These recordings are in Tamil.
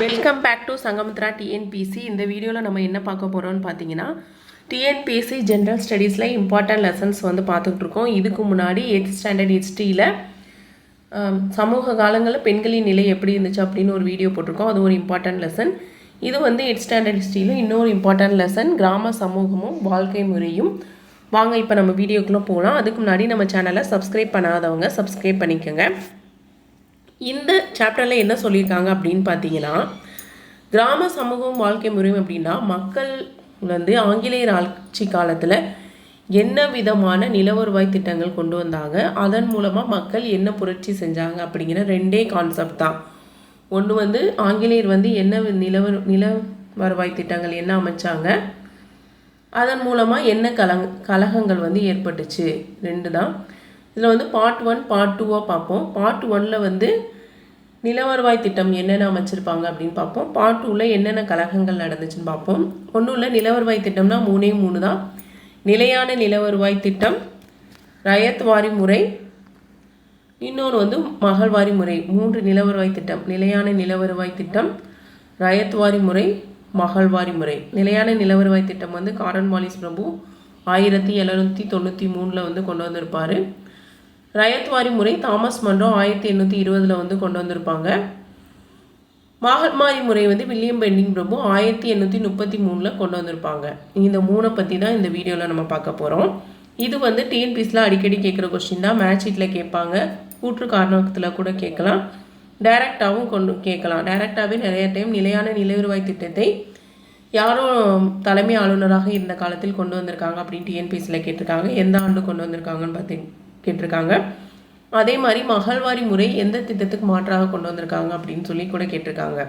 Welcome back to Sangamithra TNPSC இந்த வீடியோவில் நம்ம என்ன பார்க்க போகிறோம்னு பார்த்தீங்கன்னா டிஎன்பிசி ஜென்ரல் ஸ்டடீஸில் இம்பார்ட்டன்ட் லெசன்ஸ் வந்து பார்த்துட்டு இருக்கோம். இதுக்கு முன்னாடி எயிட் ஸ்டாண்டர்ட் ஹிஸ்ட்ரியில் சமூக காலங்களில் பெண்களின் நிலை எப்படி இருந்துச்சு அப்படின்னு ஒரு வீடியோ போட்டிருக்கோம். அது ஒரு இம்பார்ட்டன்ட் லெசன் இது வந்து எயிட் ஸ்டாண்டர்ட் ஹிஸ்ட்ரியில் இன்னொரு இம்பார்ட்டன்ட் லெசன் கிராம சமூகமும் வாழ்க்கை முறையும். வாங்க இப்போ நம்ம வீடியோக்குள்ளே போகலாம் அதுக்கு முன்னாடி நம்ம சேனலை சப்ஸ்கிரைப் பண்ணாதவங்க சப்ஸ்கிரைப் பண்ணிக்கோங்க. இந்த சாப்டரில் என்ன சொல்லியிருக்காங்க அப்படின்னு பார்த்தீங்கன்னா கிராம சமூகம் வாழ்க்கை முறை அப்படின்னா மக்கள் வந்து ஆங்கிலேயர் ஆட்சி காலத்தில் என்ன விதமான நில வருவாய் திட்டங்கள் கொண்டு வந்தாங்க அதன் மூலமாக மக்கள் என்ன புரட்சி செஞ்சாங்க அப்படிங்கிற ரெண்டே கான்செப்ட் தான். ஒன்று வந்து ஆங்கிலேயர் வந்து என்ன நிலவ நில வருவாய் திட்டங்கள் என்ன அமைச்சாங்க அதன் மூலமாக என்ன கலங் கலகங்கள் வந்து ஏற்பட்டுச்சு ரெண்டு தான். இதில் வந்து பார்ட் ஒன் பார்ட் டூவாக பார்ப்போம். பார்ட் ஒனில் வந்து நிலவருவாய் திட்டம் என்னென்ன அமைச்சிருப்பாங்க அப்படின்னு பார்ப்போம். பார்ட் டூவில் என்னென்ன கழகங்கள் நடந்துச்சுன்னு பார்ப்போம். ஒன்றும் இல்லை நிலவருவாய் திட்டம்னா மூணே மூணு தான். நிலையான நிலவருவாய் திட்டம் ரயத் வாரி முறை இன்னொன்று வந்து மகள்வாரி முறை. மூன்று நிலவருவாய் திட்டம். நிலையான நிலவருவாய் திட்டம் ரயத்வாரி முறை மகள்வாரி முறை. நிலையான நிலவருவாய் திட்டம் வந்து காரன் மாலிஸ் பிரபு ஆயிரத்தி எழுநூற்றி தொண்ணூற்றி மூணில் வந்து கொண்டு வந்திருப்பார். ரயத்வாரி முறை தாமஸ் மன்றோ ஆயிரத்தி எண்ணூற்றி இருபதில் வந்து கொண்டு வந்திருப்பாங்க. மகள்மாரி முறை வந்து வில்லியம் பெண்டிங் பிரபு ஆயிரத்தி எண்ணூற்றி முப்பத்தி மூணில் கொண்டு வந்திருப்பாங்க. இந்த மூணை பற்றி தான் இந்த வீடியோவில் நம்ம பார்க்க போகிறோம் இது வந்து டிஎன்பிஎஸ்சில் அடிக்கடி கேட்குற கொஸ்டின் தான். மேட்ச் ஷீட்டில் கேட்பாங்க. கூற்று காரணத்தில் கூட கேட்கலாம். டைரக்டாகவும் கொண்டு கேட்கலாம். டைரக்டாகவே நிறைய டைம் நிலையான நிலையுறவாய் திட்டத்தை யாரும் தலைமை ஆளுநராக இருந்த காலத்தில் கொண்டு வந்திருக்காங்க அப்படின்னு டிஎன்பிஎஸ்சியில் கேட்டிருக்காங்க. எந்த ஆண்டு கொண்டு வந்திருக்காங்கன்னு பார்த்தீங்க? கேட்டிருக்காங்க. அதே மாதிரி மகள்வாரி முறை எந்த திட்டத்துக்கு மாற்றாக கொண்டு வந்திருக்காங்க அப்படின்னு சொல்லி கூட கேட்டிருக்காங்க.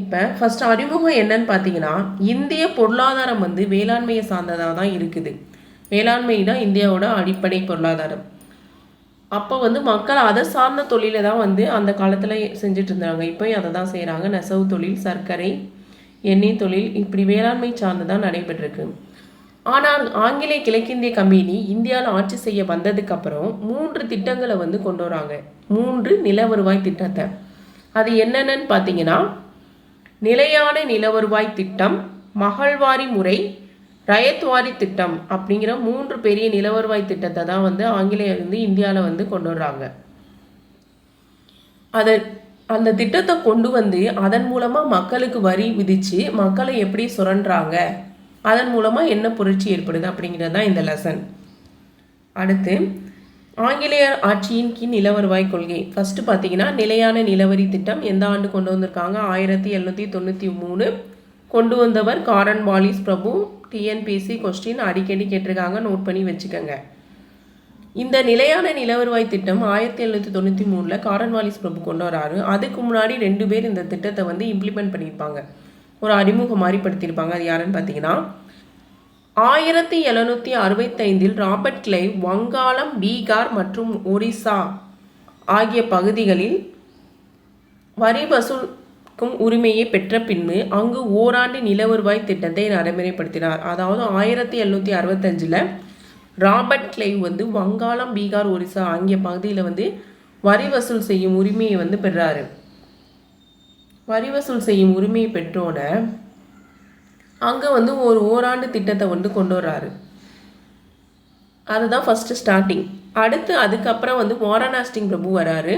இப்போ ஃபஸ்ட் அறிமுகம் என்னன்னு பார்த்தீங்கன்னா இந்திய பொருளாதாரம் வந்து வேளாண்மையை சார்ந்ததாக தான் இருக்குது. வேளாண்மை தான் இந்தியாவோட அடிப்படை பொருளாதாரம். அப்போ வந்து மக்கள் அதை சார்ந்த தொழிலை தான் வந்து அந்த காலத்தில் செஞ்சுட்டு இருந்தாங்க. இப்போயும் அதை தான் செய்கிறாங்க நெசவு தொழில் சர்க்கரை எண்ணெய் தொழில் இப்படி வேளாண்மை சார்ந்து தான் நடைபெற்றிருக்கு. ஆனால் ஆங்கிலேய கிழக்கிந்திய கம்பெனி இந்தியாவில் ஆட்சி செய்ய வந்ததுக்கு அப்புறம் மூன்று திட்டங்களை வந்து கொண்டு வராங்க. மூன்று நில வருவாய் திட்டத்தை. அது என்னென்னு பார்த்தீங்கன்னா நிலையான நில வருவாய் திட்டம் மகள்வாரி முறை ரயத்வாரி திட்டம் அப்படிங்கிற மூன்று பெரிய நிலவருவாய் திட்டத்தை தான் வந்து ஆங்கிலேயர் வந்து இந்தியாவில் வந்து கொண்டு வர்றாங்க. அதை அந்த திட்டத்தை கொண்டு வந்து அதன் மூலமாக மக்களுக்கு வரி விதித்து மக்களை எப்படி சுரண்டுறாங்க? அதன் மூலமாக என்ன புரட்சி ஏற்படுது அப்படிங்கிறது தான் இந்த லெசன் அடுத்து ஆங்கிலேயர் ஆட்சியின் கீழ் நிலவருவாய் கொள்கை. ஃபஸ்ட்டு பார்த்தீங்கன்னா நிலையான நிலவரி திட்டம் எந்த ஆண்டு கொண்டு வந்திருக்காங்க? ஆயிரத்தி எழுநூற்றி தொண்ணூற்றி மூணு. கொண்டு வந்தவர் காரன் வாலிஸ் பிரபு. டிஎன்பிசி கொஸ்டின் அடிக்கடி கேட்டிருக்காங்க. நோட் பண்ணி வச்சுக்கோங்க. இந்த நிலையான நிலவருவாய் திட்டம் ஆயிரத்தி எழுநூற்றி தொண்ணூற்றி மூணில் காரன் வாலிஸ் பிரபு கொண்டு வராரு. அதுக்கு முன்னாடி ரெண்டு பேர் இந்த திட்டத்தை வந்து இம்ப்ளிமெண்ட் பண்ணியிருப்பாங்க. ஒரு அறிமுகம் மாதிரி படுத்தியிருப்பாங்க அது யாருன்னு பார்த்தீங்கன்னா ஆயிரத்தி எழுநூற்றி அறுபத்தைந்தில் ராபர்ட் கிளைவ் வங்காளம் பீகார் மற்றும் ஒரிசா ஆகிய பகுதிகளில் வரி வசூலுக்கும் உரிமையை பெற்ற பின்பு அங்கு ஓராண்டு நில வருவாய் திட்டத்தை நடைமுறைப்படுத்தினார். அதாவது ஆயிரத்தி எழுநூற்றி அறுபத்தஞ்சில் ராபர்ட் கிளைவ் வந்து வங்காளம் பீகார் ஒரிசா ஆகிய பகுதியில் வந்து வரி வசூல் செய்யும் உரிமையை வந்து பெறாரு வரி வசூல் செய்யும் உரிமையை பெற்றோட அங்கே வந்து ஒரு ஓராண்டு திட்டத்தை வந்து கொண்டு வர்றாரு. அதுதான் ஃபஸ்ட்டு ஸ்டார்டிங் அடுத்து அதுக்கப்புறம் வந்து வாரணாஸ்டிங் பிரபு வராரு.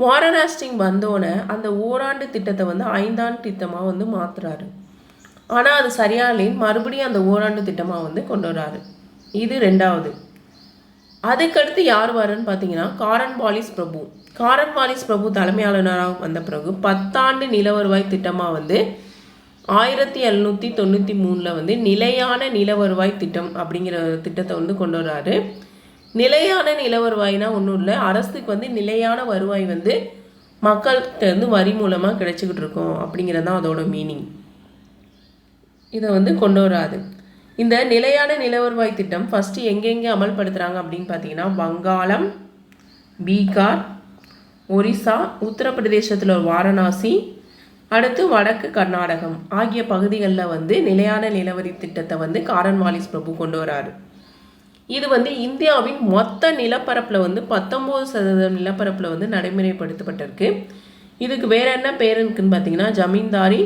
வாரணாஸ்டிங் வந்தோடனே அந்த ஓராண்டு திட்டத்தை வந்து ஐந்தாண்டு திட்டமாக வந்து மாற்றுறாரு ஆனால் அது சரியான மறுபடியும் அந்த ஓராண்டு திட்டமாக வந்து கொண்டு வர்றாரு. இது ரெண்டாவது. அதுக்கடுத்து யார் வரன்னு பார்த்தீங்கன்னா காரன் பாலிஸ் பிரபு. காரன்வாலிஸ் பிரபு தலைமையாளராக வந்த பிறகு பத்தாண்டு நில வருவாய் திட்டமாக வந்து ஆயிரத்தி எழுநூற்றி தொண்ணூற்றி மூணில் வந்து நிலையான நில வருவாய் திட்டம் அப்படிங்கிற திட்டத்தை வந்து கொண்டு வர்றாரு நிலையான நில வருவாய்னா ஒன்றும் இல்லை. அரசுக்கு வந்து நிலையான வருவாய் வந்து மக்கள்கிட்ட இருந்து வரி மூலமாக கிடைச்சிக்கிட்டு இருக்கோம் அப்படிங்கிறது தான் அதோட மீனிங் இதை வந்து கொண்டு வராது இந்த நிலையான நில வருவாய் திட்டம் ஃபஸ்ட்டு எங்கெங்கே அமல்படுத்துகிறாங்க அப்படின்னு பார்த்தீங்கன்னா வங்காளம் பீகார் ஒரிசா உத்தரப்பிரதேசத்தில் ஒரு வாரணாசி அடுத்து வடக்கு கர்நாடகம் ஆகிய பகுதிகளில் வந்து நிலையான நிலவரி திட்டத்தை வந்து காரன் வாலிஸ் பிரபு கொண்டு வராரு. இது வந்து இந்தியாவின் மொத்த நிலப்பரப்பில் வந்து பத்தொம்போது சதவீதம் நிலப்பரப்பில் வந்து நடைமுறைப்படுத்தப்பட்டிருக்கு. இதுக்கு வேற என்ன பேர் இருக்குன்னு பார்த்தீங்கன்னா ஜமீன்தாரி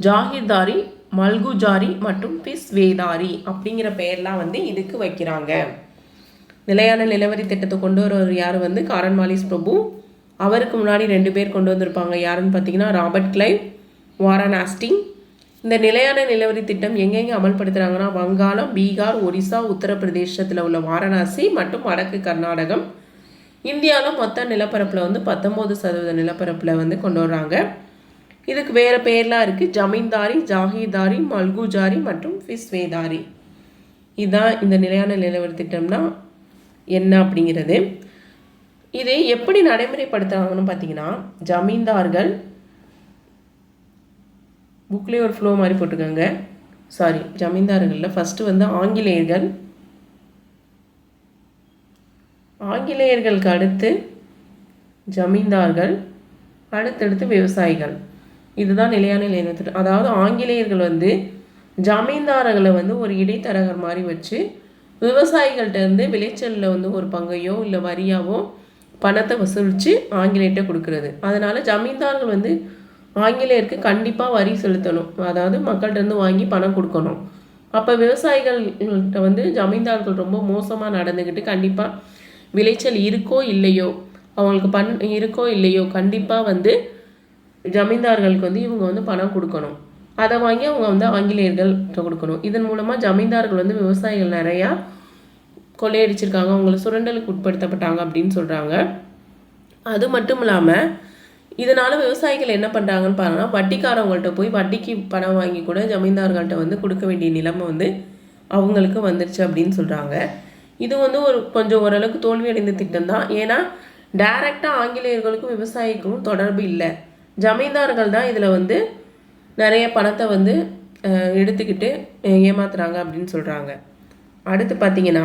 ஜாகிர்தாரி மல்குஜாரி மற்றும் பிஸ்வேதாரி அப்படிங்கிற பெயர்லாம் வந்து இதுக்கு வைக்கிறாங்க. நிலையான நிலவரி திட்டத்தை கொண்டு வரவர் யார் வந்து? காரன் மாலிஸ் பிரபு. அவருக்கு முன்னாடி ரெண்டு பேர் கொண்டு வந்திருப்பாங்க. யாருன்னு பார்த்தீங்கன்னா ராபர்ட் கிளைவ் வாரன் ஆஸ்டிங் இந்த நிலையான நிலவரி திட்டம் எங்கெங்கே அமல்படுத்துகிறாங்கன்னா வங்காளம் பீகார் ஒரிசா உத்தரப்பிரதேசத்தில் உள்ள வாரணாசி மற்றும் வடக்கு கர்நாடகம். இந்தியாவில் மொத்த நிலப்பரப்பில் வந்து பத்தொம்போது சதவீத நிலப்பரப்பில் வந்து கொண்டு வர்றாங்க. இதுக்கு வேறு பேர்லாம் இருக்குது ஜமீன்தாரி ஜாகிர்தாரி மல்குஜாரி மற்றும் ஃபிஸ்வேதாரி. இதுதான் இந்த நிலையான நிலவரி திட்டம்னா என்ன அப்படிங்கிறது. இது எப்படி நடைமுறைப்படுத்துகிறாங்கன்னு பார்த்தீங்கன்னா ஜமீன்தார்கள் புக்லேயே ஒரு ஃப்ளோ மாதிரி போட்டுக்கோங்க சாரி ஜமீன்தார்களில் ஃபஸ்ட்டு வந்து ஆங்கிலேயர்கள். ஆங்கிலேயர்களுக்கு அடுத்து ஜமீன்தார்கள் அடுத்தடுத்து விவசாயிகள். இதுதான் நிலையான நிலையத்தில் அதாவது ஆங்கிலேயர்கள் வந்து ஜமீன்தாரர்களை வந்து ஒரு இடைத்தரகர் மாதிரி வச்சு விவசாயிகள்கிட்ட இருந்து விளைச்சலில் வந்து ஒரு பங்கையோ இல்லை வரியாவோ பணத்தை வசூலித்து ஆங்கிலேயர்கிட்ட கொடுக்கறது. அதனால் ஜமீன்தார்கள் வந்து ஆங்கிலேயருக்கு கண்டிப்பாக வரி செலுத்தணும். அதாவது மக்கள்கிட்டருந்து வாங்கி பணம் கொடுக்கணும். அப்போ விவசாயிகள்கிட்ட வந்து ஜமீன்தார்கள் ரொம்ப மோசமாக நடந்துக்கிட்டு கண்டிப்பாக விளைச்சல் இருக்கோ இல்லையோ அவங்களுக்கு பண் இருக்கோ இல்லையோ கண்டிப்பாக வந்து ஜமீன்தார்களுக்கு வந்து இவங்க வந்து பணம் கொடுக்கணும். அதை வாங்கி அவங்க வந்து ஆங்கிலேயர்கள்ட்ட கொடுக்கணும். இதன் மூலமாக ஜமீன்தார்கள் வந்து விவசாயிகள் நிறையா கொள்ளையடிச்சிருக்காங்க அவங்கள சுரண்டலுக்கு உட்படுத்தப்பட்டாங்க அப்படின்னு சொல்கிறாங்க அது மட்டும் இல்லாமல் இதனால் விவசாயிகள் என்ன பண்ணுறாங்கன்னு பாருங்கன்னா வட்டிக்காரவங்கள்ட்ட போய் வட்டிக்கு பணம் வாங்கி கூட ஜமீன்தார்கள்ட்ட வந்து கொடுக்க வேண்டிய நிலைமை வந்து அவங்களுக்கு வந்துருச்சு அப்படின்னு சொல்கிறாங்க இது வந்து ஒரு கொஞ்சம் ஓரளவுக்கு தோல்வி அடைந்த திட்டம் தான். ஏன்னா டைரெக்டாக ஆங்கிலேயர்களுக்கும் விவசாயிக்கும் தொடர்பு இல்லை. ஜமீன்தார்கள் தான் இதில் வந்து நிறைய பணத்தை வந்து எடுத்துக்கிட்டு ஏமாத்துறாங்க அப்படின்னு சொல்கிறாங்க அடுத்து பார்த்தீங்கன்னா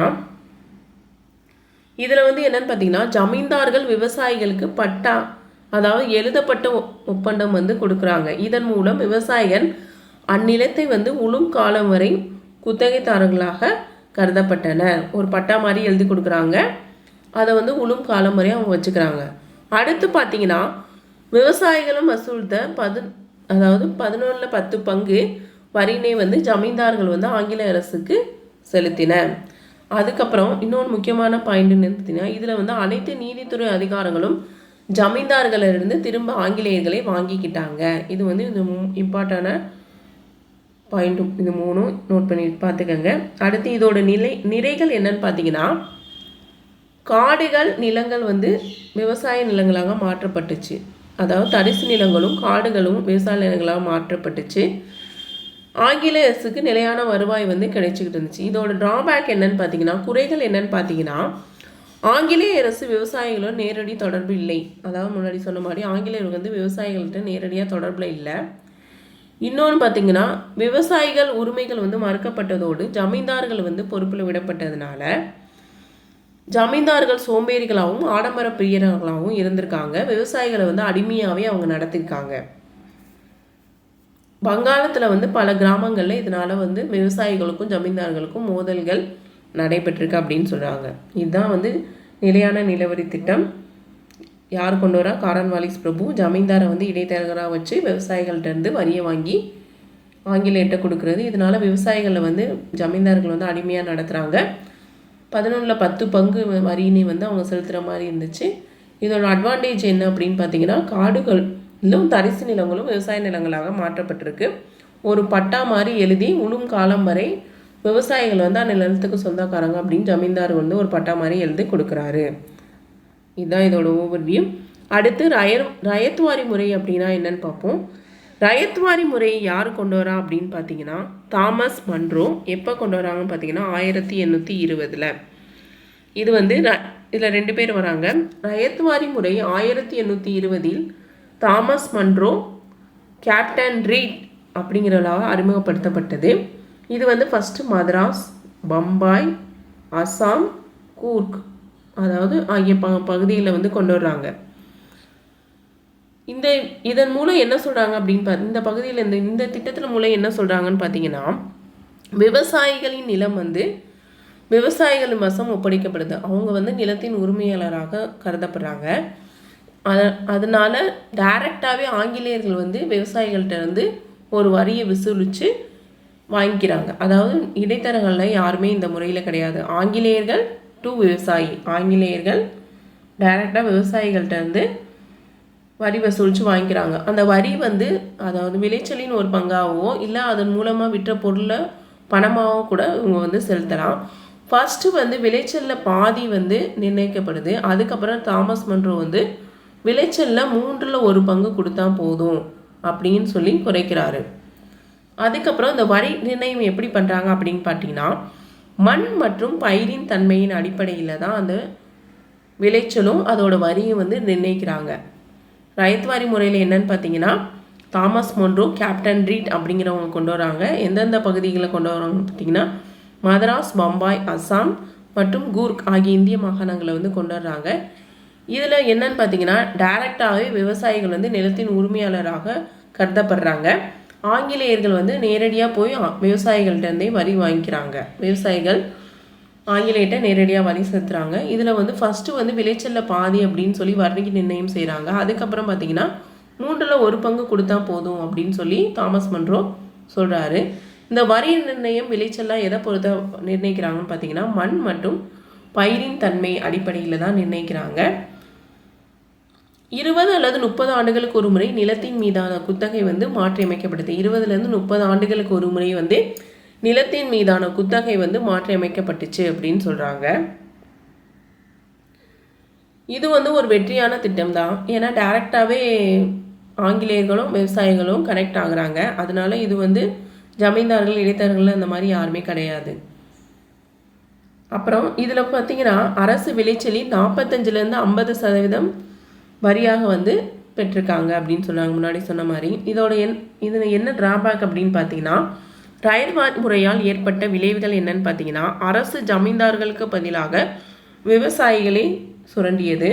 இதில் வந்து என்னென்னு பார்த்தீங்கன்னா ஜமீன்தார்கள் விவசாயிகளுக்கு பட்டா அதாவது எழுதப்பட்ட ஒப்பந்தம் வந்து கொடுக்குறாங்க. இதன் மூலம் விவசாயிகள் அந்நிலத்தை வந்து உளும் காலம் வரை குத்தகைதாரர்களாக கருதப்பட்டனர். ஒரு பட்டா மாதிரி எழுதி கொடுக்குறாங்க. அதை வந்து உளும் காலம் வரை அவங்க வச்சுக்கிறாங்க. அடுத்து பார்த்தீங்கன்னா விவசாயிகளும் வசூலித்த பது அதாவது பதினொன்றில் பத்து பங்கு வரினை வந்து ஜமீன்தார்கள் வந்து ஆங்கில அரசுக்கு செலுத்தின அதுக்கப்புறம் இன்னொரு முக்கியமான பாயிண்ட் பார்த்தீங்கன்னா இதில் வந்து அனைத்து நீதித்துறை அதிகாரங்களும் ஜமீன்தார்களிலிருந்து திரும்ப ஆங்கிலேயர்களை வாங்கிக்கிட்டாங்க. இது வந்து இந்த இம்பார்ட்டான பாயிண்ட்டும் இது மூணும் நோட் பண்ணி பார்த்துக்கோங்க. அடுத்து இதோட நிலை நிறைகள் என்னன்னு பார்த்தீங்கன்னா காடுகள் நிலங்கள் வந்து விவசாய நிலங்களாக மாற்றப்பட்டுச்சு. அதாவது தரிசு நிலங்களும் காடுகளும் விவசாய நிலங்களாக மாற்றப்பட்டுச்சு. ஆங்கில அரசுக்கு நிலையான வருவாய் வந்து கிடைச்சிக்கிட்டு இருந்துச்சு. இதோட ட்ராபேக் என்னன்னு பார்த்தீங்கன்னா குறைகள் என்னன்னு பார்த்தீங்கன்னா ஆங்கிலேய அரசு விவசாயிகளோட நேரடி தொடர்பு இல்லை. அதாவது முன்னாடி சொன்ன மாதிரி ஆங்கிலேயர்கள் வந்து விவசாயிகள்கிட்ட நேரடியாக தொடர்பில் இல்லை. இன்னொன்று பார்த்தீங்கன்னா விவசாயிகள் உரிமைகள் வந்து மறுக்கப்பட்டதோடு ஜமீன்தார்கள் வந்து பொறுப்பில் விடப்பட்டதுனால ஜமீன்தார்கள் சோம்பேறிகளாகவும் ஆடம்பர பிரியர்களாகவும் இருந்திருக்காங்க. விவசாயிகளை வந்து அடிமையாகவே அவங்க நடத்திருக்காங்க. வங்காளத்தில் வந்து பல கிராமங்களில் இதனால் வந்து விவசாயிகளுக்கும் ஜமீன்தார்களுக்கும் மோதல்கள் நடைபெற்றிருக்கு அப்படின்னு சொல்கிறாங்க இதுதான் வந்து நிலையான நிலவரி திட்டம். யார் கொண்டு வரா? காரன் வாலிஸ் பிரபு. ஜமீன்தாரை வந்து இடைத்தரகராக வச்சு விவசாயிகள்கிட்டருந்து வரியை வாங்கி ஆங்கிலேயர்கிட்ட கொடுக்குறது. இதனால் விவசாயிகளை வந்து ஜமீன்தார்கள் வந்து அடிமையாக நடத்துகிறாங்க பதினொன்றில் பத்து பங்கு வரியினை வந்து அவங்க செலுத்துகிற மாதிரி இருந்துச்சு. இதோட அட்வான்டேஜ் என்ன அப்படின்னு பார்த்தீங்கன்னா காடுகள் இன்னும் தரிசு நிலங்களும் விவசாய நிலங்களாக மாற்றப்பட்டிருக்கு. ஒரு பட்டா மாதிரி எழுதி உளும் காலம் வரை விவசாயிகள் வந்து அந்த நிலத்துக்கு சொந்தக்காரங்க அப்படின்னு ஜமீன்தார் வந்து ஒரு பட்டா மாதிரி எழுதி கொடுக்குறாரு. இதுதான் இதோட ஓவர்வியூ அடுத்து ரயர் ரயத்வாரி முறை அப்படின்னா என்னன்னு பார்ப்போம். ரயத்வாரி முறையை யார் கொண்டு வரா அப்படின்னு பார்த்தீங்கன்னா தாமஸ் மன்றோ எப்போ கொண்டு வராங்கன்னு பார்த்தீங்கன்னா ஆயிரத்தி எண்ணூற்றி இருபதில். இது வந்து ர இதில் ரெண்டு பேர் வராங்க. ரயத்வாரி முறை ஆயிரத்தி எண்ணூற்றி இருபதில் தாமஸ் மன்ரோ கேப்டன் ரீட் அப்படிங்கிறவளாக அறிமுகப்படுத்தப்பட்டது. இது வந்து ஃபஸ்ட்டு மதராஸ் பம்பாய் அசாம் கூர்க் அதாவது ஆகிய ப பகுதியில் வந்து கொண்டு வர்றாங்க. இந்த இதன் மூலம் என்ன சொல்கிறாங்க அப்படின்னு பா இந்த பகுதியில் இந்த இந்த திட்டத்தில் மூலம் என்ன சொல்கிறாங்கன்னு பார்த்தீங்கன்னா விவசாயிகளின் நிலம் வந்து விவசாயிகள் வசம் ஒப்படைக்கப்படுது. அவங்க வந்து நிலத்தின் உரிமையாளராக கருதப்படுறாங்க. அத அதனால் டைரெக்டாகவே ஆங்கிலேயர்கள் வந்து விவசாயிகள்கிட்ட வந்து ஒரு வரியை வசூலித்து வாங்கிக்கிறாங்க. அதாவது இடைத்தரகர்கள் யாருமே இந்த முறையில் கிடையாது. ஆங்கிலேயர்கள் டு விவசாயி. ஆங்கிலேயர்கள் டைரெக்டாக விவசாயிகள்கிட்ட வந்து வரி வசூலித்து வாங்கிக்கிறாங்க. அந்த வரி வந்து அதாவது விளைச்சலின் ஒரு பங்காகவோ இல்லை அதன் மூலமாக விற்ற பொருளை பணமாகவோ கூட இவங்க வந்து செலுத்தலாம். ஃபஸ்ட்டு வந்து விளைச்சலில் பாதி வந்து நிர்ணயிக்கப்படுது. அதுக்கப்புறம் தாமஸ் மன்றோ வந்து விளைச்சலில் மூன்றில் ஒரு பங்கு கொடுத்தா போதும் அப்படின்னு சொல்லி குறைக்கிறாரு. அதுக்கப்புறம் இந்த வரி நிர்ணயம் எப்படி பண்ணுறாங்க அப்படின்னு பார்த்தீங்கன்னா மண் மற்றும் பயிரின் தன்மையின் அடிப்படையில் தான் அந்த விளைச்சலும் அதோட வரியும் வந்து நிர்ணயிக்கிறாங்க. ரயத்வாரி முறையில் என்னன்னு பார்த்தீங்கன்னா தாமஸ் மொன்ரோ கேப்டன் ரீட் அப்படிங்கிறவங்க கொண்டு வராங்க. எந்தெந்த பகுதிகளை கொண்டு வராங்க பார்த்தீங்கன்னா மதராஸ் பம்பாய் அஸ்ஸாம் மற்றும் கூர்க் ஆகிய இந்திய மாகாணங்களை வந்து கொண்டு வர்றாங்க. இதில் என்னன்னு பார்த்தீங்கன்னா டைரக்டாகவே விவசாயிகள் வந்து நிலத்தின் உரிமையாளராக கருதப்படுறாங்க. ஆங்கிலேயர்கள் வந்து நேரடியாக போய் ஆ- விவசாயிகள்கிட்டருந்தே வரி வாங்கிக்கிறாங்க. விவசாயிகள் ஆங்கிலேயிட்ட நேரடியாக வரி செலுத்துகிறாங்க இதில் வந்து ஃபஸ்ட்டு வந்து விளைச்சலில் பாதி அப்படின்னு சொல்லி வரிக்கு நிர்ணயம் செய்கிறாங்க அதுக்கப்புறம் பார்த்தீங்கன்னா மூன்றில் ஒரு பங்கு கொடுத்தா போதும் அப்படின்னு சொல்லி தாமஸ் மன்றோ சொல்கிறாரு இந்த வரி நிர்ணயம் விளைச்சல்லாம் எதை பொறுத்த நிர்ணயிக்கிறாங்கன்னு பார்த்தீங்கன்னா மண் மற்றும் பயிரின் தன்மை அடிப்படையில் தான் நிர்ணயிக்கிறாங்க. இருபது அல்லது முப்பது ஆண்டுகளுக்கு ஒரு முறை நிலத்தின் மீதான குத்தகை வந்து மாற்றியமைக்கப்படுது. இருபதுலேருந்து முப்பது ஆண்டுகளுக்கு ஒரு முறை வந்து நிலத்தின் மீதான குத்தகை வந்து மாற்றியமைக்கப்பட்டுச்சு அப்படின்னு சொல்கிறாங்க இது வந்து ஒரு வெற்றியான திட்டம் தான் ஏன்னா டைரெக்டாகவே ஆங்கிலேயர்களும் விவசாயிகளும் கனெக்ட் ஆகுறாங்க. அதனால இது வந்து ஜமீன்தார்கள் இடைத்தரகர்கள் அந்த மாதிரி யாருமே கிடையாது. அப்புறம் இதில் பார்த்தீங்கன்னா அரசு விளைச்சலில் நாற்பத்தஞ்சிலேருந்து ஐம்பது சதவீதம் வரியாக வந்து பெற்றிருக்காங்க அப்படின்னு சொன்னாங்க முன்னாடி சொன்ன மாதிரி. இதோட என் இதில் என்ன டிராபேக் அப்படின்னு பார்த்தீங்கன்னா ரயில் முறையால் ஏற்பட்ட விளைவுகள் என்னன்னு பார்த்தீங்கன்னா அரசு ஜமீன்தார்களுக்கு பதிலாக விவசாயிகளை சுரண்டியது.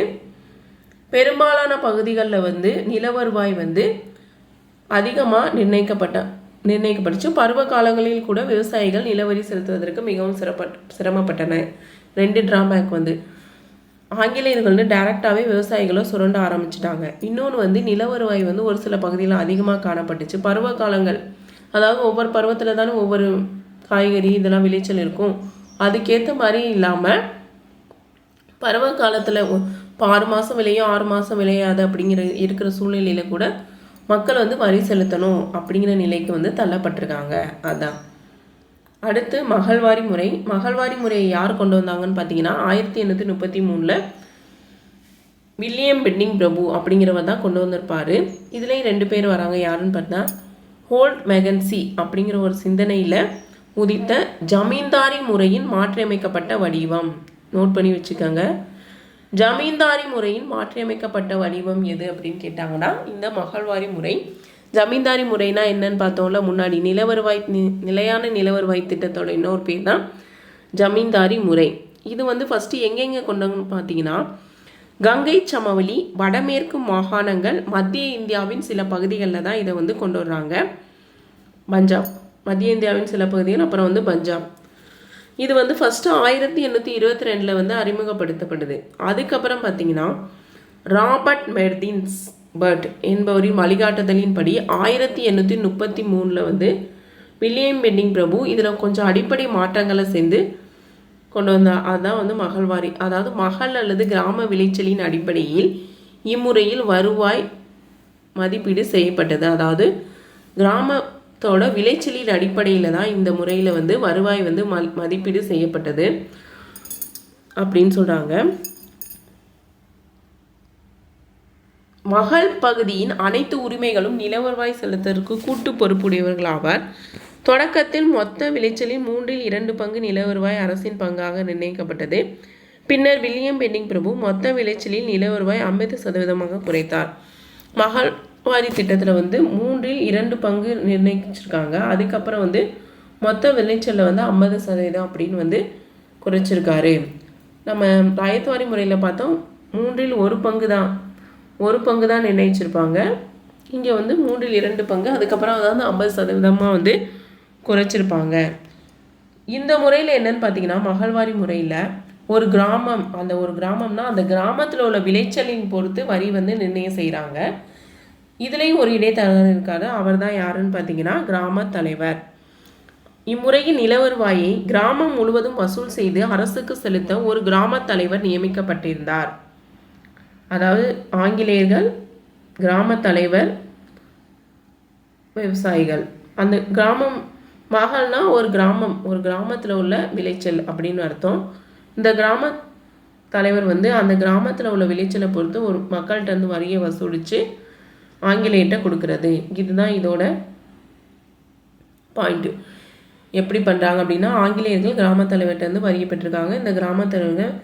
பெரும்பாலான பகுதிகளில் வந்து நில வருவாய் வந்து அதிகமாக நிர்ணயிக்கப்பட்ட நிர்ணயிக்கப்பட்டுச்சு. பருவ காலங்களில் கூட விவசாயிகள் நிலவரி செலுத்துவதற்கு மிகவும் சிறப்பட் சிரமப்பட்டன. ரெண்டு டிராபேக் வந்து. ஆங்கிலேயர்கள் வந்து டைரெக்டாகவே விவசாயிகளை சுரண்ட ஆரம்பிச்சிட்டாங்க. இன்னொன்று வந்து நில வருவாய் வந்து ஒரு சில பகுதியில் அதிகமாக காணப்பட்டுச்சு. பருவ காலங்கள் அதாவது ஒவ்வொரு பருவத்தில் தானே ஒவ்வொரு காய்கறி இதெல்லாம் விளைச்சல் இருக்கும். அதுக்கேற்ற மாதிரி இல்லாமல் பருவ காலத்தில் இப்போ ஆறு மாதம் விளையும் ஆறு மாதம் விளையாது அப்படிங்கிற இருக்கிற சூழ்நிலையில் கூட மக்கள் வந்து வரி செலுத்தணும் அப்படிங்கிற நிலைக்கு வந்து தள்ளப்பட்டிருக்காங்க. அதான். அடுத்து மகள்வாரி முறை. மகள்வாரி முறையை யார் கொண்டு வந்தாங்கன்னு பார்த்தீங்கன்னா ஆயிரத்தி எண்ணூற்றி முப்பத்தி மூணில் வில்லியம் பெட்டிங் பிரபு அப்படிங்கிறவர் தான் கொண்டு வந்திருப்பார். இதுலேயும் ரெண்டு பேர் வராங்க. யாருன்னு பார்த்தா ஹோல்ட் மெகன்சி அப்படிங்கிற ஒரு சிந்தனையில் உதித்த ஜமீன்தாரி முறையின் மாற்றியமைக்கப்பட்ட வடிவம். நோட் பண்ணி வச்சுக்கோங்க. ஜமீன்தாரி முறையின் மாற்றியமைக்கப்பட்ட வடிவம் எது அப்படின்னு கேட்டாங்கன்னா இந்த மகள்வாரி முறை ஜமீன்தாரி முறைனா என்னன்னு பார்த்தோம்ல முன்னாடி நிலவருவாய் நிலையான நிலவருவாய் திட்டத்தோட இன்னொரு பேர் தான் ஜமீன்தாரி முறை. இது வந்து ஃபஸ்ட்டு எங்கெங்கே கொண்டாங்கன்னு பார்த்தீங்கன்னா கங்கை சமவெளி வடமேற்கு மாகாணங்கள் மத்திய இந்தியாவின் சில பகுதிகளில் தான் இதை வந்து கொண்டு வர்றாங்க. பஞ்சாப் மத்திய இந்தியாவின் சில பகுதிகள் அப்புறம் வந்து பஞ்சாப். இது வந்து ஃபஸ்ட்டு ஆயிரத்தி எண்ணூற்றி இருபத்தி ரெண்டில் வந்து அறிமுகப்படுத்தப்படுது. அதுக்கப்புறம் பார்த்தீங்கன்னா ராபர்ட் மெர்தின்ஸ் பர்ட் என்பவரின் வழிகாட்டுதலின்படி ஆயிரத்தி எண்ணூற்றி முப்பத்தி மூணில் வந்து வில்லியம் பெண்டிங் பிரபு இதில் கொஞ்சம் அடிப்படை மாற்றங்களை சேர்ந்து கொண்டு வந்தார் அதுதான் வந்து மகள்வாரி. அதாவது மகள் அல்லது கிராம விளைச்சலின் அடிப்படையில் இம்முறையில் வருவாய் மதிப்பீடு செய்யப்பட்டது. அதாவது கிராமத்தோட விளைச்சலின் அடிப்படையில் தான் இந்த முறையில் வந்து வருவாய் வந்து ம மதிப்பீடு செய்யப்பட்டது அப்படின்னு சொல்கிறாங்க மகள் பகுதியின் அனைத்து உரிமைகளும் நிலவருவாய் செலுத்தற்கு கூட்டு ஆவார். தொடக்கத்தில் மொத்த விளைச்சலில் மூன்றில் இரண்டு பங்கு நிலவருவாய் அரசின் பங்காக நிர்ணயிக்கப்பட்டது. பின்னர் வில்லியம் பெண்டிங் பிரபு மொத்த விளைச்சலில் நிலவருவாய் ஐம்பது சதவீதமாக குறைத்தார். மகள் வாரி திட்டத்தில் வந்து மூன்றில் இரண்டு பங்கு நிர்ணயிச்சிருக்காங்க. அதுக்கப்புறம் வந்து மொத்த விளைச்சலில் வந்து ஐம்பது சதவீதம் அப்படின்னு வந்து குறைச்சிருக்காரு. நம்ம ராயத்வாரி முறையில் பார்த்தோம். மூன்றில் ஒரு பங்கு தான் ஒரு பங்கு தான் நிர்ணயிச்சிருப்பாங்க. இங்கே வந்து மூன்றில் இரண்டு பங்கு அதுக்கப்புறம் அதாவது ஐம்பது சதவீதமாக வந்து குறைச்சிருப்பாங்க. இந்த முறையில் என்னன்னு பார்த்தீங்கன்னா மகள்வாரி முறையில் ஒரு கிராமம் அந்த ஒரு கிராமம்னா அந்த கிராமத்தில் உள்ள விளைச்சலின் பொறுத்து வரி வந்து நிர்ணயம் செய்கிறாங்க இதுலேயும் ஒரு இடைத்தரகர் இருக்காரு. அவர் தான் யாருன்னு பார்த்தீங்கன்னா கிராம தலைவர். இம்முறையின் நிலவருவாயை கிராமம் முழுவதும் வசூல் செய்து அரசுக்கு செலுத்த ஒரு கிராம தலைவர் நியமிக்கப்பட்டிருந்தார். அதாவது ஆங்கிலேயர்கள் கிராம தலைவர் விவசாயிகள். அந்த கிராமம் மகள்னா ஒரு கிராமம் ஒரு கிராமத்தில் உள்ள விளைச்சல் அப்படின்னு அர்த்தம். இந்த கிராம தலைவர் வந்து அந்த கிராமத்தில் உள்ள விளைச்சலை பொறுத்து ஒரு மக்கள்கிட்ட இருந்து வரியை வசூலித்து ஆங்கிலேயர்கிட்ட கொடுக்கறது. இதுதான் இதோட பாயிண்ட்டு எப்படி பண்ணுறாங்க அப்படின்னா ஆங்கிலேயர்கள் கிராம தலைவர்கிட்ட வரியை பெற்றிருக்காங்க. இந்த கிராம தலைவர்கள்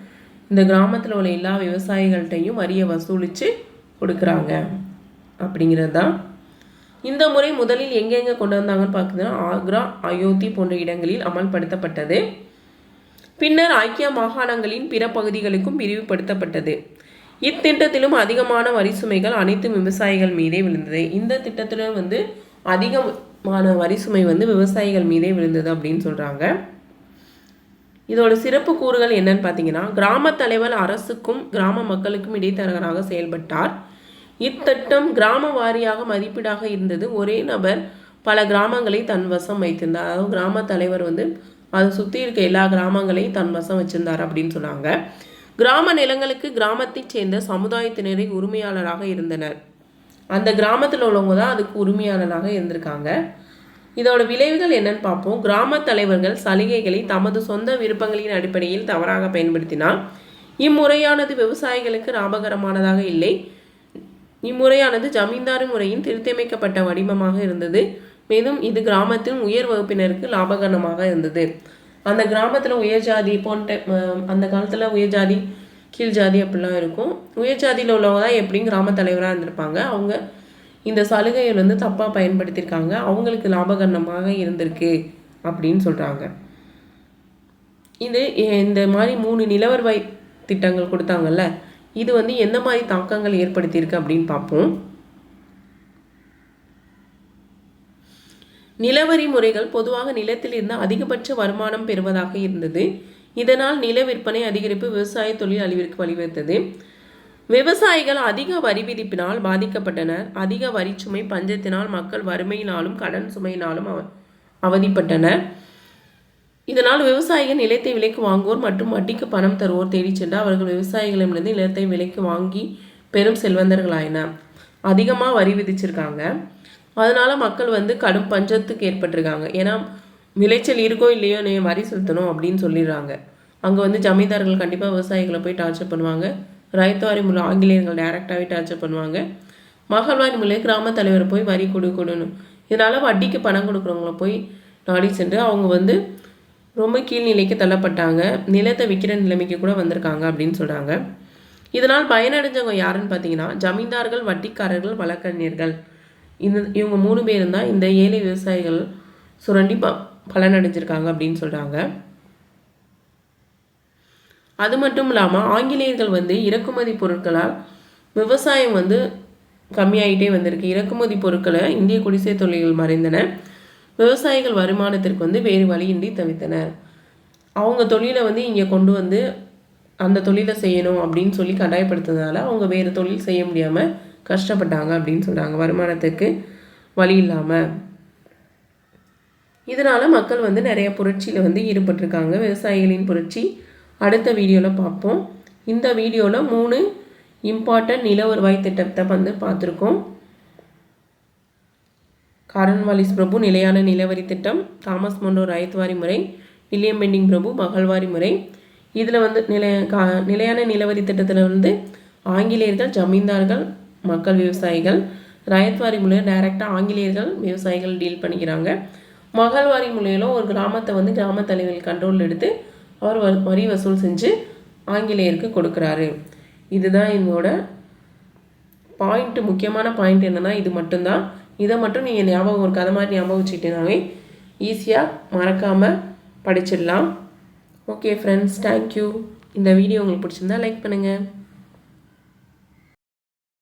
இந்த கிராமத்தில் உள்ள எல்லா விவசாயிகள்கிட்டையும் வரியை வசூலித்து கொடுக்குறாங்க. அப்படிங்கிறது தான் இந்த முறை முதலில் எங்கெங்கே கொண்டு வந்தாங்கன்னு பார்த்தீங்கன்னா ஆக்ரா அயோத்தி போன்ற இடங்களில் அமல்படுத்தப்பட்டது. பின்னர் ஐக்கிய மாகாணங்களின் பிற பகுதிகளுக்கும் விரிவுபடுத்தப்பட்டது. இத்திட்டத்திலும் அதிகமான வரி சுமைகள் அனைத்து விவசாயிகள் மீதே விழுந்தது. இந்த திட்டத்தில் வந்து அதிகமான வரி சுமை வந்து விவசாயிகள் மீதே விழுந்தது அப்படின்னு சொல்கிறாங்க இதோட சிறப்பு கூறுகள் என்னன்னு பார்த்தீங்கன்னா கிராம தலைவர் அரசுக்கும் கிராம மக்களுக்கும் இடைத்தரகராக செயல்பட்டார். இத்திட்டம் கிராம வாரியாக மதிப்பீடாக இருந்தது. ஒரே நபர் பல கிராமங்களை தன் வசம் வைத்திருந்தார். அதாவது கிராம தலைவர் வந்து அதை சுற்றி இருக்க எல்லா கிராமங்களையும் தன் வசம் வச்சிருந்தார் அப்படின்னு சொன்னாங்க. கிராம நிலங்களுக்கு கிராமத்தைச் சேர்ந்த சமுதாயத்தினரை உரிமையாளராக இருந்தனர். அந்த கிராமத்தில் உள்ளவங்க தான் அதுக்கு உரிமையாளராக இருந்திருக்காங்க. இதோட விளைவுகள் என்னன்னு பார்ப்போம். கிராம தலைவர்கள் சலுகைகளை தமது சொந்த விருப்பங்களின் அடிப்படையில் தவறாக பயன்படுத்தினால் இம்முறையானது விவசாயிகளுக்கு லாபகரமானதாக இல்லை. இம்முறையானது ஜமீன்தார் முறையின் திருத்தமைக்கப்பட்ட வடிவமாக இருந்தது. மேலும் இது கிராமத்தின் உயர் வகுப்பினருக்கு லாபகரமாக இருந்தது. அந்த கிராமத்தில் உயர் ஜாதி போன்ற அந்த காலத்தில் உயர் ஜாதி கீழ் ஜாதி அப்படிலாம் இருக்கும். உயர் ஜாதியில் உள்ளவங்க தான் எப்படியும் கிராம தலைவராக இருந்திருப்பாங்க. அவங்க இந்த சலுகையை வந்து தப்பாக பயன்படுத்தியிருக்காங்க. அவங்களுக்கு லாபகரணமாக இருந்திருக்கு அப்படின்னு சொல்கிறாங்க இது இந்த மாதிரி மூணு நிலவர்வாய் திட்டங்கள் கொடுத்தாங்கல்ல இது வந்து எந்த மாதிரி தாக்கங்கள் ஏற்படுத்தியிருக்கு அப்படின்னு பார்ப்போம். நிலவரி முறைகள் பொதுவாக நிலத்தில் இருந்து அதிகபட்ச வருமானம் பெறுவதாக இருந்தது. இதனால் நில விற்பனை அதிகரிப்பு விவசாய தொழில் அழிவிற்கு வழிவகுத்தது. விவசாயிகள் அதிக வரி விதிப்பினால் பாதிக்கப்பட்டனர். அதிக வரிச்சுமை பஞ்சத்தினால் மக்கள் வறுமையினாலும் கடன் சுமையினாலும் அவதிப்பட்டனர். இதனால் விவசாயிகள் நிலத்தை விலைக்கு வாங்குவோர் மற்றும் வட்டிக்கு பணம் தருவோர் தேடி சென்று அவர்கள் விவசாயிகளிடமிருந்து நிலத்தை விலைக்கு வாங்கி பெரும் செல்வந்தர்களாயின அதிகமாக வரி விதிச்சிருக்காங்க. அதனால மக்கள் வந்து கடும் பஞ்சத்துக்கு ஏற்பட்டிருக்காங்க. ஏன்னா விளைச்சல் இருக்கோ இல்லையோ நீ வரி செலுத்தணும் அப்படின்னு சொல்லிடுறாங்க. அங்கே வந்து ஜமீன்தார்கள் கண்டிப்பாக விவசாயிகளை போய் டார்ச்சர் பண்ணுவாங்க. ரைத்துவாரி மூலம் ஆங்கிலேயர்கள் டைரெக்டாகவே டார்ச்சர் பண்ணுவாங்க. மகள்வாரி மூலம் கிராம தலைவர் போய் வரி கொடு கொடுணும் இதனால் வட்டிக்கு பணம் கொடுக்குறவங்கள போய் நாடி சென்று அவங்க வந்து ரொம்ப கீழ்நிலைக்கு தள்ளப்பட்டாங்க. நிலத்தை விற்கிற நிலைமைக்கு கூட வந்திருக்காங்க அப்படின்னு சொல்கிறாங்க இதனால் பயனடைஞ்சவங்க யாருன்னு பார்த்தீங்கன்னா ஜமீன்தார்கள் வட்டிக்காரர்கள் வழக்கறிஞர்கள். இந்த இவங்க மூணு பேரும் தான் இந்த ஏழை விவசாயிகள் சுரண்டி ப பலனடைஞ்சிருக்காங்க அப்படின்னு சொல்கிறாங்க அது மட்டும் இல்லாமல் ஆங்கிலேயர்கள் வந்து இறக்குமதி பொருட்களால் விவசாயம் வந்து கம்மியாகிட்டே வந்திருக்கு. இறக்குமதி பொருட்களை இந்திய குடிசை தொழில்கள் மறைந்தன. விவசாயிகள் வருமானத்திற்கு வந்து வேறு வழியின்றி தவித்தனர். அவங்க தொழிலை வந்து இங்கே கொண்டு வந்து அந்த தொழிலை செய்யணும் அப்படின்னு சொல்லி கட்டாயப்படுத்துறதுனால அவங்க வேறு தொழில் செய்ய முடியாமல் கஷ்டப்பட்டாங்க அப்படின்னு சொல்கிறாங்க வருமானத்துக்கு வழி இல்லாமல் இதனால் மக்கள் வந்து நிறைய புரட்சியில் வந்து ஈடுபட்டிருக்காங்க. விவசாயிகளின் புரட்சி அடுத்த வீடியோவில் பார்ப்போம். இந்த வீடியோவில் மூணு இம்பார்ட்டன்ட் நில வருவாய் திட்டத்தை வந்து பார்த்துருக்கோம். கரன்வாலிஸ் பிரபு நிலையான நிலவரி திட்டம் தாமஸ் மொண்டோ ராயத்வாரி முறை வில்லியம் பெண்டிங் பிரபு மகள்வாரி முறை. இதில் வந்து நிலைய கா நிலையான நிலவரி திட்டத்தில் வந்து ஆங்கிலேயர்கள் ஜமீன்தார்கள் மக்கள் விவசாயிகள் ராயத்வாரி மூலியம் டைரெக்டாக ஆங்கிலேயர்கள் விவசாயிகள் டீல் பண்ணிக்கிறாங்க. மகள்வாரி மூலியம் ஒரு கிராமத்தை வந்து கிராம தலைவர்கள் கண்ட்ரோல் எடுத்து அவர் வரி வசூல் செஞ்சு ஆங்கிலேயருக்கு கொடுக்குறாரு. இதுதான் என்னோடய பாயிண்ட் முக்கியமான பாயிண்ட் என்னென்னா இது மட்டும்தான். இதை மட்டும் நீங்கள் ஞாபகம் ஒரு கதை மாதிரி ஞாபகம் வச்சுக்கிட்டீங்கனாவே ஈஸியாக மறக்காமல் படிச்சிடலாம். ஓகே ஃப்ரெண்ட்ஸ் தேங்க்யூ இந்த வீடியோ உங்களுக்கு பிடிச்சிருந்தா லைக் பண்ணுங்கள்